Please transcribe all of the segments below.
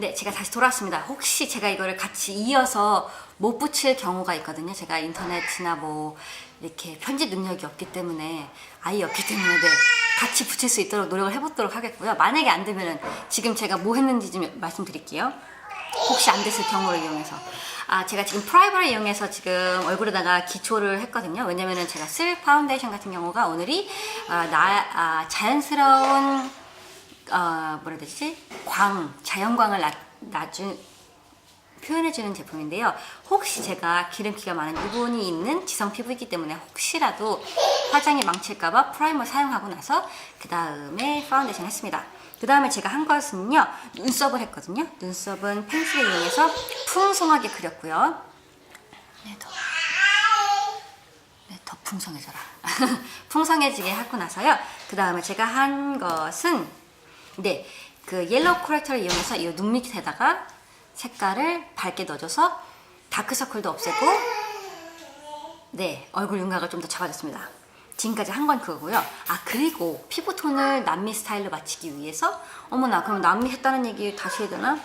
네, 제가 다시 돌아왔습니다. 혹시 제가 이거를 같이 이어서 못 붙일 경우가 있거든요. 제가 인터넷이나 뭐 이렇게 편집 능력이 없기 때문에 아예 없기 때문에 네, 같이 붙일 수 있도록 노력을 해보도록 하겠고요. 만약에 안 되면은 지금 제가 뭐 했는지 좀 말씀드릴게요. 혹시 안 됐을 경우를 이용해서 아 제가 지금 프라이머를 이용해서 지금 얼굴에다가 기초를 했거든요 왜냐면은 제가 쓸 파운데이션 같은 경우가 오늘이 아, 나 아, 자연스러운 어, 뭐라 되지 광 자연광을 나, 나준 표현해주는 제품인데요. 혹시 제가 기름기가 많은 유분이 있는 지성 피부이기 때문에 혹시라도 화장이 망칠까봐 프라이머 사용하고 나서 그 다음에 파운데이션 했습니다. 그 다음에 제가 한 것은요 눈썹을 했거든요. 눈썹은 펜슬을 이용해서 풍성하게 그렸고요. 네, 더, 네, 더 풍성해져라. 풍성해지게 하고 나서요. 그 다음에 제가 한 것은 네, 그 옐로우 코렉터를 이용해서 이 눈 밑에다가 색깔을 밝게 넣어줘서 다크서클도 없애고 네 얼굴 윤곽을 좀 더 잡아줬습니다. 지금까지 한 건 그거고요. 아 그리고 피부톤을 남미 스타일로 맞추기 위해서 어머나 그럼 남미 했다는 얘기 다시 해야 되나?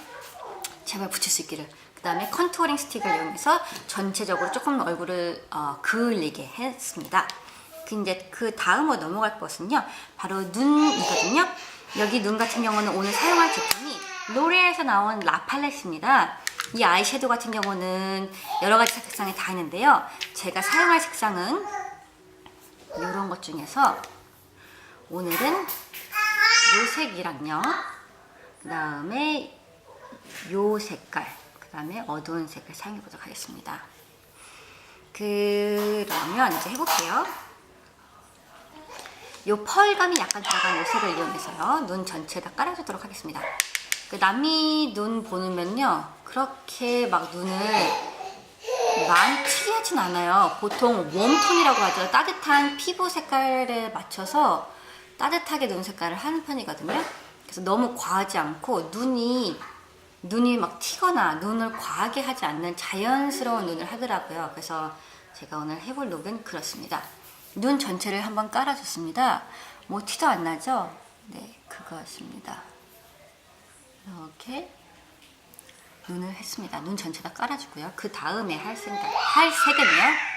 제발 붙일 수 있기를. 그 다음에 컨투어링 스틱을 이용해서 전체적으로 조금 얼굴을 어, 그을리게 했습니다. 그 이제 그 다음으로 넘어갈 것은요. 바로 눈이거든요. 여기 눈 같은 경우는 오늘 사용할 제품이 로레에서 나온 라팔렛입니다. 이 아이섀도우 같은 경우는 여러 가지 색상이 다 있는데요. 제가 사용할 색상은 이런 것 중에서 오늘은 요 색이랑요. 그 다음에 요 색깔, 그 다음에 어두운 색을 사용해 보도록 하겠습니다. 그러면 이제 해볼게요. 요 펄감이 약간 들어간 요 색을 이용해서요. 눈 전체에다 깔아주도록 하겠습니다. 그 남이 눈 보면요. 그렇게 막 눈을 많이 특이하진 않아요. 보통 웜톤이라고 하죠. 따뜻한 피부 색깔에 맞춰서 따뜻하게 눈 색깔을 하는 편이거든요. 그래서 너무 과하지 않고 눈이 눈이 막 튀거나 눈을 과하게 하지 않는 자연스러운 눈을 하더라고요. 그래서 제가 오늘 해볼 룩은 그렇습니다. 눈 전체를 한번 깔아줬습니다. 뭐 티도 안 나죠? 네, 그것입니다. 이렇게 눈을 했습니다. 눈 전체 다 깔아주고요. 그 다음에 할 생각, 할 색은요.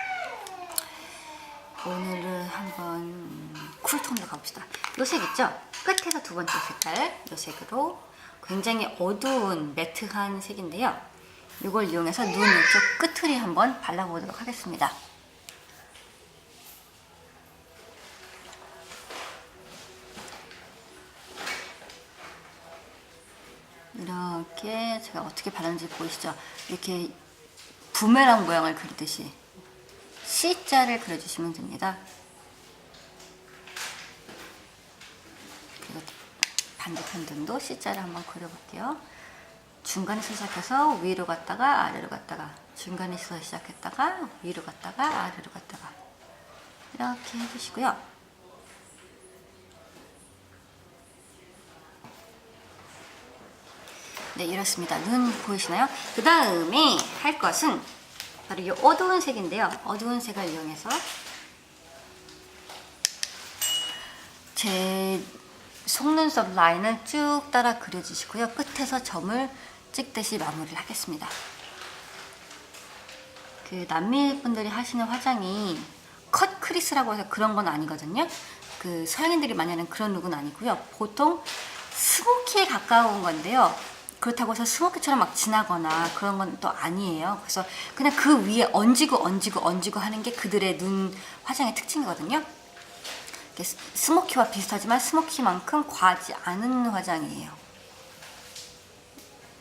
오늘은 한번 쿨톤으로 가봅시다. 이색 있죠? 끝에서 두 번째 색깔, 이 색으로 굉장히 어두운 매트한 색인데요. 이걸 이용해서 눈 이쪽 끝을 한번 발라보도록 하겠습니다. 이렇게 제가 어떻게 바르는지 보이시죠? 이렇게 부메랑 모양을 그리듯이 C자를 그려주시면 됩니다. 그리고 반대편 눈도 C자를 한번 그려볼게요. 중간에서 시작해서 위로 갔다가 아래로 갔다가 중간에서 시작했다가 위로 갔다가 아래로 갔다가 이렇게 해주시고요. 네, 이렇습니다. 눈 보이시나요? 그 다음에 할 것은 바로 이 어두운 색인데요. 어두운 색을 이용해서 제 속눈썹 라인을 쭉 따라 그려주시고요. 끝에서 점을 찍듯이 마무리를 하겠습니다. 그 남미 분들이 하시는 화장이 컷 크리스라고 해서 그런 건 아니거든요. 그 서양인들이 많이 하는 그런 룩은 아니고요. 보통 스모키에 가까운 건데요. 그렇다고 해서 스모키처럼 막 진하거나 그런 건 또 아니에요. 그래서 그냥 그 위에 얹이고 얹이고 얹이고 하는 게 그들의 눈 화장의 특징이거든요. 스모키와 비슷하지만 스모키만큼 과하지 않은 화장이에요.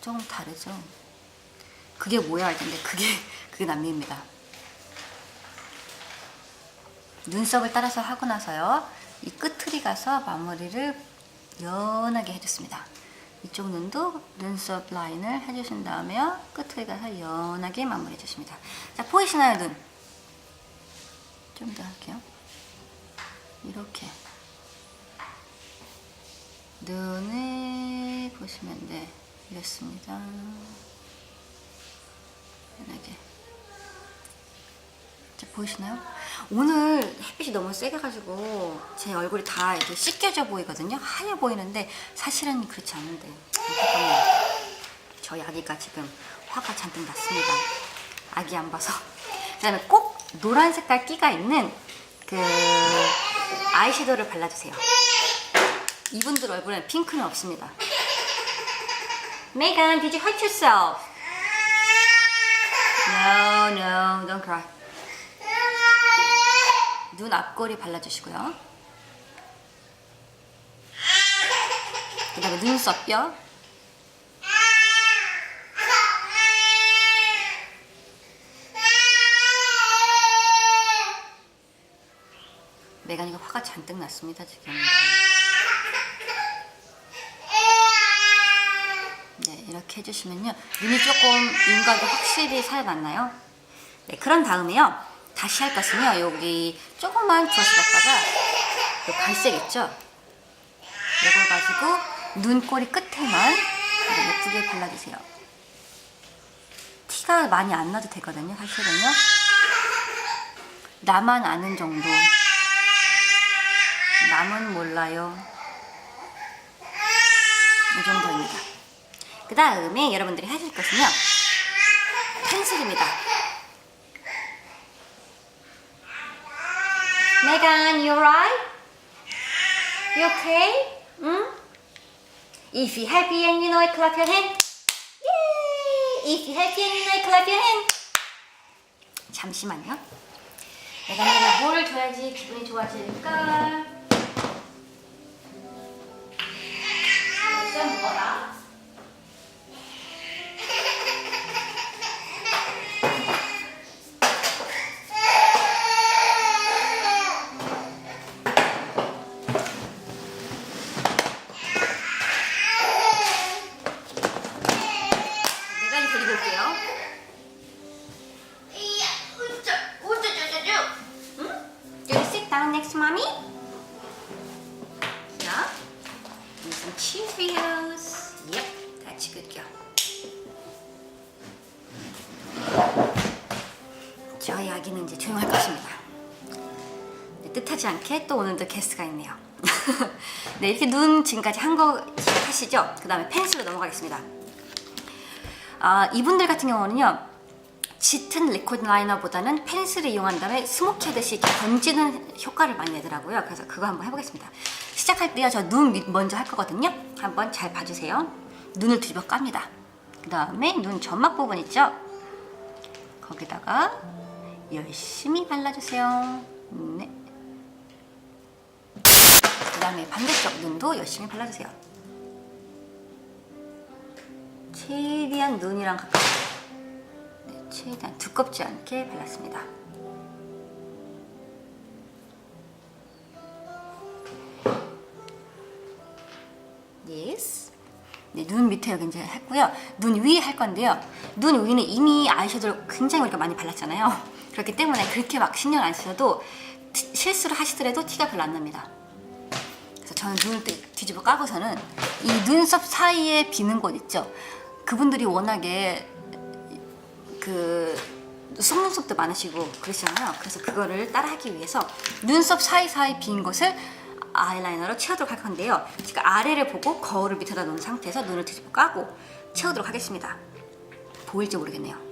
조금 다르죠. 그게 뭐야 할 텐데 그게 그게 남미입니다. 눈썹을 따라서 하고 나서요. 이 끝틀이 가서 마무리를 연하게 해줬습니다. 이쪽 눈도 눈썹 라인을 해주신 다음에요. 끝을 가서 연하게 마무리해 주십니다. 자, 보이시나요, 눈? 좀 더 할게요. 이렇게. 눈을 보시면 네, 이렇습니다. 연하게. 자, 보이시나요? 오늘 햇빛이 너무 세게 가지고 제 얼굴이 다 이렇게 씻겨져 보이거든요. 하얘 보이는데 사실은 그렇지 않은데 안타깝네요. 저희 아기가 지금 화가 잔뜩 났습니다. 아기 안 봐서. 그다음에 꼭 노란 색깔 끼가 있는 그 아이섀도우를 발라주세요. 이분들 얼굴엔 핑크는 없습니다. Megan, did you hurt yourself? No, no, don't cry. 눈 앞거리 발라주시고요. 그 다음에 눈썹뼈. 메가니가 화가 잔뜩 났습니다, 지금. 네, 이렇게 해주시면요. 눈이 조금 윤곽이 확실히 살아났나요? 네, 그런 다음에요. 다시 할 것은요. 여기 조금만 브러쉬 갖다가 요 갈색 있죠? 이걸 가지고 눈꼬리 끝에만 예쁘게 발라주세요. 티가 많이 안 나도 되거든요, 사실은요. 나만 아는 정도. 남은 몰라요. 이 정도입니다. 그 다음에 여러분들이 하실 것은요. 펜슬입니다. Megan, you alright? You okay? 응? If you happy and you know it, clap your hand. Yay! If you happy and you know it, clap your hand. 잠시만요. 내가 내가 뭘 줘야지 기분이 좋아질까? 네, 뜻하지 않게 또 오늘도 게스트가 있네요. 네, 이렇게 눈 지금까지 한거 하시죠? 그 다음에 펜슬로 넘어가겠습니다. 아, 이분들 같은 경우는요. 짙은 리코드 라이너보다는 펜슬을 이용한 다음에 스모키하듯이 번지는 효과를 많이 내더라고요. 그래서 그거 한번 해보겠습니다. 시작할 때요, 저 눈 먼저 할 거거든요. 한번 잘 봐주세요. 눈을 뒤집어 깝니다. 그 다음에 눈 점막 부분 있죠? 거기다가 열심히 발라주세요. 네. 그 다음에 반대쪽 눈도 열심히 발라주세요. 최대한 눈이랑 가깝게 네, 최대한 두껍지 않게 발랐습니다. 예스. 네, 눈 밑에 여기 이제 했고요. 눈 위에 할 건데요. 눈 위는 이미 아이섀도우를 굉장히 우리가 많이 발랐잖아요. 그렇기 때문에 그렇게 막 신경 안 쓰셔도 티- 실수를 하시더라도 티가 별로 안 납니다. 저는 눈을 뒤- 뒤집어 까고서는 이 눈썹 사이에 비는 곳 있죠. 그분들이 워낙에 그 속눈썹도 많으시고 그러시잖아요. 그래서 그거를 따라하기 위해서 눈썹 사이사이 빈 곳을 아이라이너로 채우도록 할 건데요. 제가 아래를 보고 거울을 밑에다 놓은 상태에서 눈을 뒤집어 까고 채우도록 하겠습니다. 보일지 모르겠네요.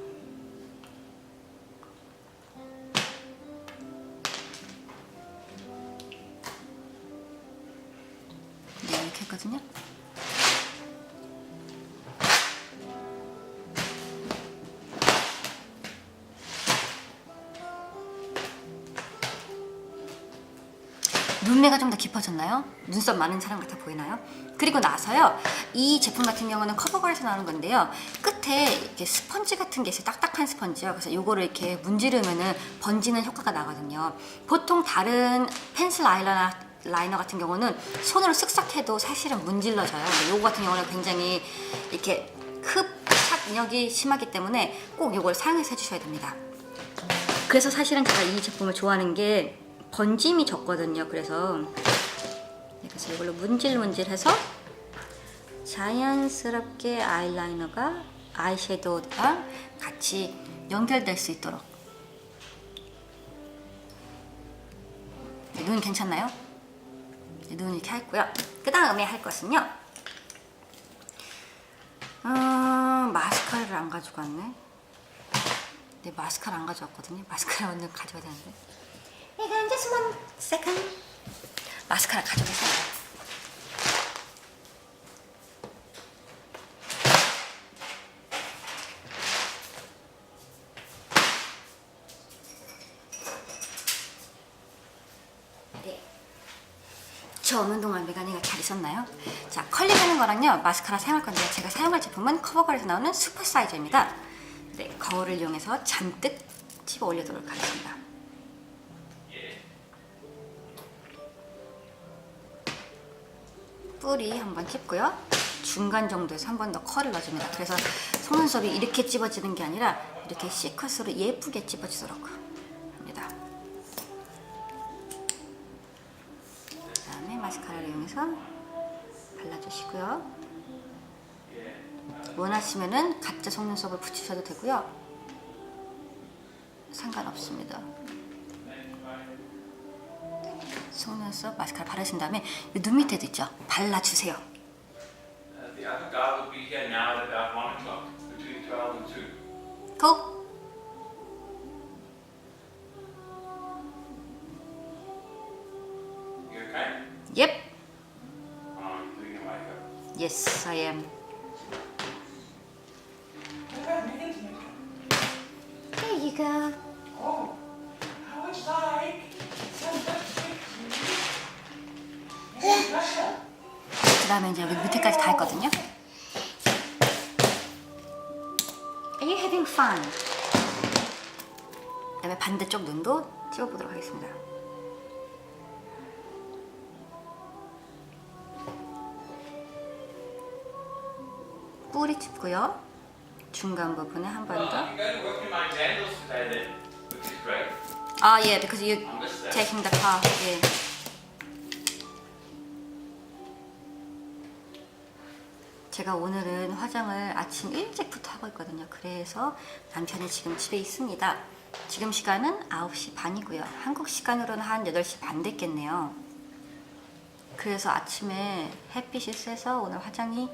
눈매가 좀 더 깊어졌나요? 눈썹 많은 사람 같아 보이나요? 그리고 나서요, 이 제품 같은 경우는 커버걸에서 나오는 건데요. 끝에 이렇게 스펀지 같은 게 있어요. 딱딱한 스펀지요. 그래서 이거를 이렇게 문지르면은 번지는 효과가 나거든요. 보통 다른 펜슬 아이라이너 라이너 같은 경우는 손으로 쓱싹 해도 사실은 문질러져요. 근데 이거 같은 경우는 굉장히 이렇게 흡착력이 심하기 때문에 꼭 이걸 사용해서 해주셔야 됩니다. 그래서 사실은 제가 이 제품을 좋아하는 게 번짐이 적거든요. 그래서 네, 그래서 이걸로 문질문질해서 자연스럽게 아이라이너가 아이섀도우랑 같이 연결될 수 있도록 네, 눈 괜찮나요? 네, 눈 이렇게 했고요. 그 다음에 할 것은요. 어, 마스카라를 안 왔네. 내 마스카라 안 가져왔거든요. 마스카라 오늘 가져야 되는데. 이건 just one second. 마스카라 가져가서. 네. 저 없는 동안 메가니가 잘 있었나요? 자, 컬링하는 거랑요, 마스카라 사용할 건데요. 제가 사용할 제품은 커버걸에서 나오는 슈퍼 사이즈입니다. 네, 거울을 이용해서 잔뜩 집어 올리도록 하겠습니다. 뿌리 한번 찝고요. 중간 정도에서 한 번 더 컬을 넣어줍니다. 그래서 속눈썹이 이렇게 찝어지는 게 아니라 이렇게 C컷으로 예쁘게 찝어지도록 합니다. 그 다음에 마스카라를 이용해서 발라주시고요. 원하시면은 가짜 속눈썹을 붙이셔도 되고요. 상관없습니다. 속눈썹 마스카라 바르신 다음에 이눈 밑에도 있죠. 발라주세요. Uh, the other guy will be here now at about 1 o'clock, between 12 and 2. 고! You okay? Yep. Oh, you're doing your makeup. Yes, I am. 그 다음에 이제 여기 밑에까지 다 했거든요. Are you having fun? 그 다음에 반대쪽 눈도 찍어보도록 하겠습니다. 뿌리 찝고요. 중간 부분에 한 번 더. 아, 예, because you I missed that. taking the car. 예. 제가 오늘은 화장을 아침 일찍부터 하고 있거든요. 그래서 남편이 지금 집에 있습니다. 지금 시간은 9시 반이고요. 한국 시간으로는 한 8시 반 됐겠네요. 그래서 아침에 햇빛이 세서 오늘 화장이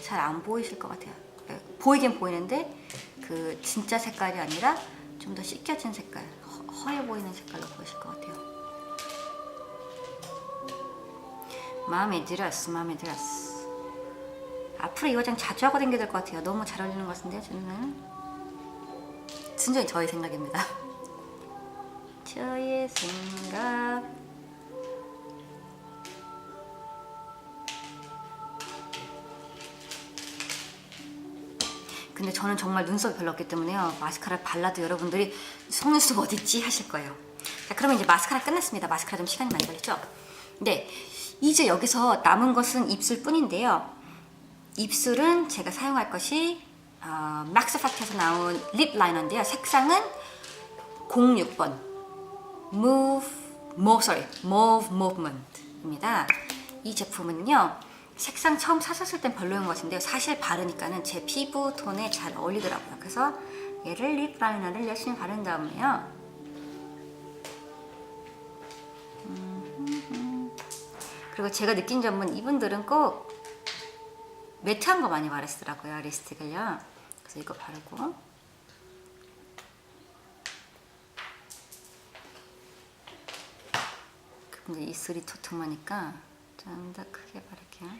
잘 안 보이실 것 같아요. 예, 보이긴 보이는데 그 진짜 색깔이 아니라 좀 더 씻겨진 색깔, 허, 허해 보이는 색깔로 보이실 것 같아요. 마음에 들었어, 마음에 들었어. 앞으로 이 화장 자주 하고 다녀야 될 것 같아요. 너무 잘 어울리는 것 같은데요, 저는. 순전히 저의 생각입니다. 저의 생각. 근데 저는 정말 눈썹이 별로 없기 때문에요. 마스카라 발라도 여러분들이 속눈썹 어딨지 하실 거예요. 자, 그러면 이제 마스카라 끝났습니다. 마스카라 좀 시간이 많이 걸렸죠? 네. 이제 여기서 남은 것은 입술 뿐인데요. 입술은 제가 사용할 것이 어, 맥스팩트에서 나온 립 라이너인데요. 색상은 06번 Move, Move, sorry, Move Movement입니다. 이 제품은요. 색상 처음 사셨을 땐 별로인 것 같은데요. 사실 바르니까는 제 피부 톤에 잘 어울리더라고요. 그래서 얘를 립 라이너를 열심히 바른 다음에요. 음, 그리고 제가 느낀 점은 이분들은 꼭 매트한 거 많이 바르시더라고요. 립스틱을요. 그래서 이거 바르고 근데 입술이 두툼하니까 좀 더 크게 바를게요.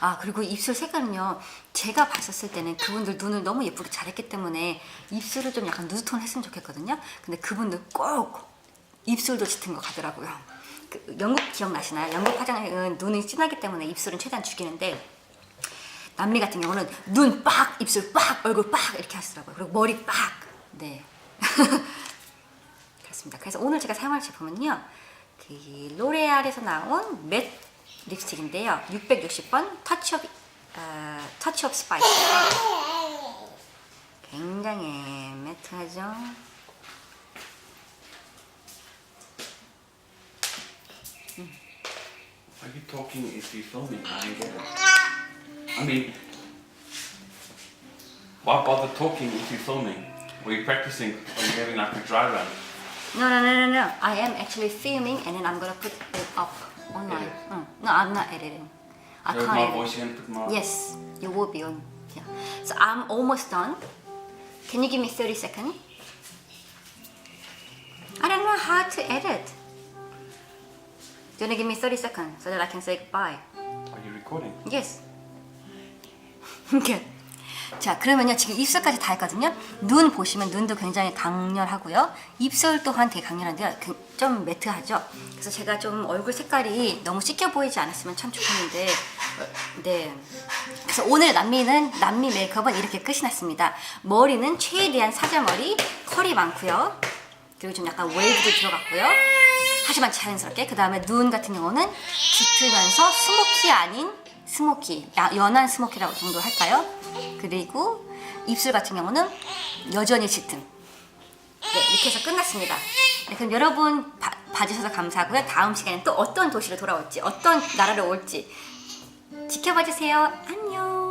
아 그리고 입술 색깔은요 제가 봤었을 때는 그분들 눈을 너무 예쁘게 잘했기 때문에 입술을 좀 약간 누드톤 했으면 좋겠거든요 근데 그분들 꼭 입술도 짙은 거 가더라고요 그 영국 기억나시나요? 영국 화장은 눈이 진하기 때문에 입술은 최대한 죽이는데 남미 같은 경우는 눈 빡, 입술 빡, 얼굴 빡 이렇게 하시더라고요. 그리고 머리 빡. 네. 그렇습니다. 그래서 오늘 제가 사용할 제품은요. 그 로레알에서 나온 맷 립스틱인데요. 660번 터치업 어, 터치업 스파이스. 굉장히 매트하죠. Are you talking if you're filming? I don't get it. I mean, why bother talking if you're filming? Were you practicing? Or are you having like a dry run? No, no, no, no, no. I am actually filming and then I'm gonna put it up online. Edit. 응. No, I'm not editing. I can't edit. voice, you can put more. Yes, you will be on. Yeah. So I'm almost done. Can you give me 30 seconds? I don't know how to edit. Do you want to give me 30 seconds so that I can say goodbye? Are you recording? Yes. 이렇게. 자, 그러면요. 지금 입술까지 다 했거든요. 눈 보시면 눈도 굉장히 강렬하고요. 입술 또한 되게 강렬한데요. 그- 좀 매트하죠. 그래서 제가 좀 얼굴 색깔이 너무 씻겨 보이지 않았으면 참 좋겠는데, 어, 네. 그래서 오늘 남미는 남미 메이크업은 이렇게 끝이 났습니다. 머리는 최대한 사자머리, 컬이 많고요. 그리고 좀 약간 웨이브도 들어갔고요. 하지만 자연스럽게 그 다음에 눈 같은 경우는 짙으면서 스모키 아닌 스모키 야- 연한 스모키라고 정도 할까요? 그리고 입술 같은 경우는 여전히 짙은. 네 이렇게 해서 끝났습니다. 네, 그럼 여러분 봐, 봐주셔서 감사하고요. 다음 시간에 또 어떤 도시로 돌아올지 어떤 나라로 올지 지켜봐 주세요. 안녕